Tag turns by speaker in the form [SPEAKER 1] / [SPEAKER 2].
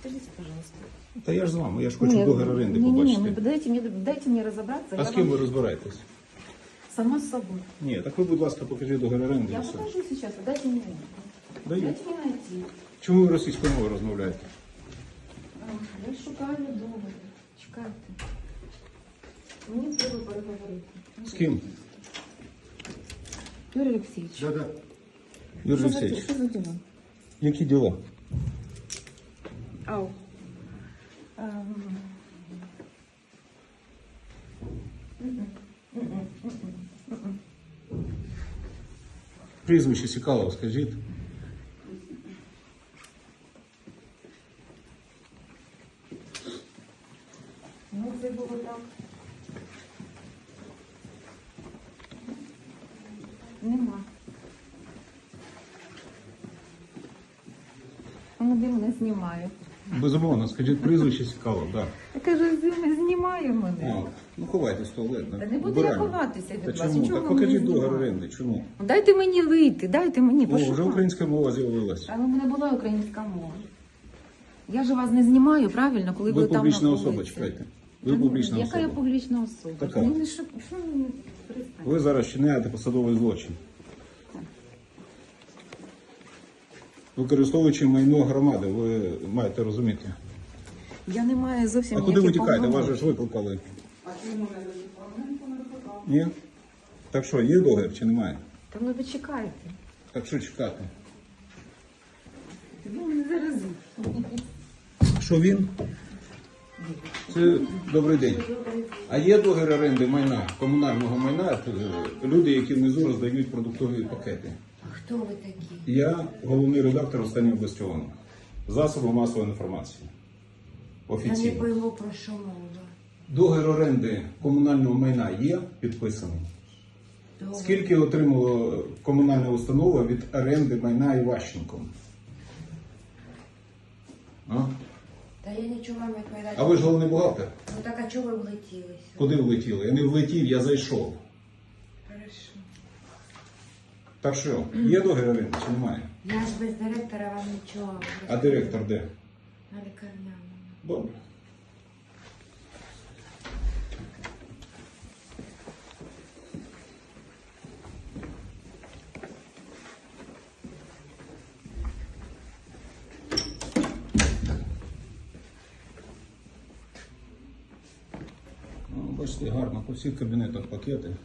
[SPEAKER 1] Скажите, пожалуйста.
[SPEAKER 2] Та я ж з вами, я ж хочу
[SPEAKER 1] Нет,
[SPEAKER 2] договір оренди
[SPEAKER 1] не, не, не,
[SPEAKER 2] побачити.
[SPEAKER 1] ну, дайте мне, дайте мне разобраться.
[SPEAKER 2] А
[SPEAKER 1] я
[SPEAKER 2] з ким
[SPEAKER 1] вам-
[SPEAKER 2] ви розбираєтесь?
[SPEAKER 1] Сама с собой.
[SPEAKER 2] Ні, так ви, будь ласка, покажіть договір оренди. і
[SPEAKER 1] Я
[SPEAKER 2] все.
[SPEAKER 1] покажу сейчас, дайте мне.
[SPEAKER 2] Даю.
[SPEAKER 1] Дайте мне найти.
[SPEAKER 2] Чому ви російською мовою розмовляєте?
[SPEAKER 1] А, Я шукаю договір. Чекайте. Мені треба переговорити.
[SPEAKER 2] З ким?
[SPEAKER 1] Юрій Олексійович.
[SPEAKER 2] Да, да. Юрій
[SPEAKER 1] що за,
[SPEAKER 2] Олексійович,
[SPEAKER 1] що за діло?
[SPEAKER 2] які діла?
[SPEAKER 1] Ау.
[SPEAKER 2] Прізвище Сікалов, скажіть.
[SPEAKER 1] Ну, це було так. Нема. Ну, де мене?
[SPEAKER 2] Безумовно, скажіть прізвище Сікалов, так.
[SPEAKER 1] Я кажу, «Зі- знімає мене.
[SPEAKER 2] Да. Ну, ховайтесь в туалет.
[SPEAKER 1] Та не буду я ховатися від
[SPEAKER 2] Та
[SPEAKER 1] вас,
[SPEAKER 2] чому?
[SPEAKER 1] нічого
[SPEAKER 2] Так
[SPEAKER 1] ви
[SPEAKER 2] покажіть договір
[SPEAKER 1] знімаєте.
[SPEAKER 2] оренди. Чому?
[SPEAKER 1] Дайте мені вийти, дайте мені
[SPEAKER 2] О, вже
[SPEAKER 1] пошукати.
[SPEAKER 2] українська мова з'явилась.
[SPEAKER 1] Але в мене була українська мова. Я ж вас не знімаю, правильно, коли ви,
[SPEAKER 2] Ви
[SPEAKER 1] там
[SPEAKER 2] публічна
[SPEAKER 1] на
[SPEAKER 2] особа,
[SPEAKER 1] вулиці.
[SPEAKER 2] чекайте.
[SPEAKER 1] Та
[SPEAKER 2] Ви
[SPEAKER 1] ні,
[SPEAKER 2] публічна
[SPEAKER 1] Яка я
[SPEAKER 2] особа.
[SPEAKER 1] публічна особа?
[SPEAKER 2] Така.
[SPEAKER 1] Ну, що, що мені перестань.
[SPEAKER 2] Ви зараз чиняєте посадовий злочин. Використовуючи майно громади, ви маєте розуміти.
[SPEAKER 1] Я не маю зовсім
[SPEAKER 2] А куди ви тікаєте? Вас же ж викликали. Ні? Так що, є договір чи немає?
[SPEAKER 1] Та ну ви чекайте.
[SPEAKER 2] Так що чекати?
[SPEAKER 1] Ви мене зараз.
[SPEAKER 2] Що він? Це добрий день. А є договір оренди майна, комунального майна, е, люди, які внизу роздають продуктові пакети.
[SPEAKER 3] Хто ви такі?
[SPEAKER 2] Я головний редактор останнього бастіону. Засобу масової інформації.
[SPEAKER 3] Я не
[SPEAKER 2] Офіційно.
[SPEAKER 3] пойму про що мова.
[SPEAKER 2] Договір оренди комунального майна є підписаний.
[SPEAKER 3] Добре.
[SPEAKER 2] Скільки отримала комунальна установа від оренди майна Іващенко? А?
[SPEAKER 3] Та я нічого вам не
[SPEAKER 2] а ви ж головний бухгалтер?
[SPEAKER 3] Ну так а чого ви влетілися?
[SPEAKER 2] Куди влетіли? Я не влетів, я зайшов.
[SPEAKER 3] Хорошо.
[SPEAKER 2] Так що, є договір оренди чи немає?
[SPEAKER 3] Я ж без директора вам нічого.
[SPEAKER 2] А директор де?
[SPEAKER 3] На лікарняному.
[SPEAKER 2] Добре. Ну, бачите, гарно, по всіх кабінетах пакети.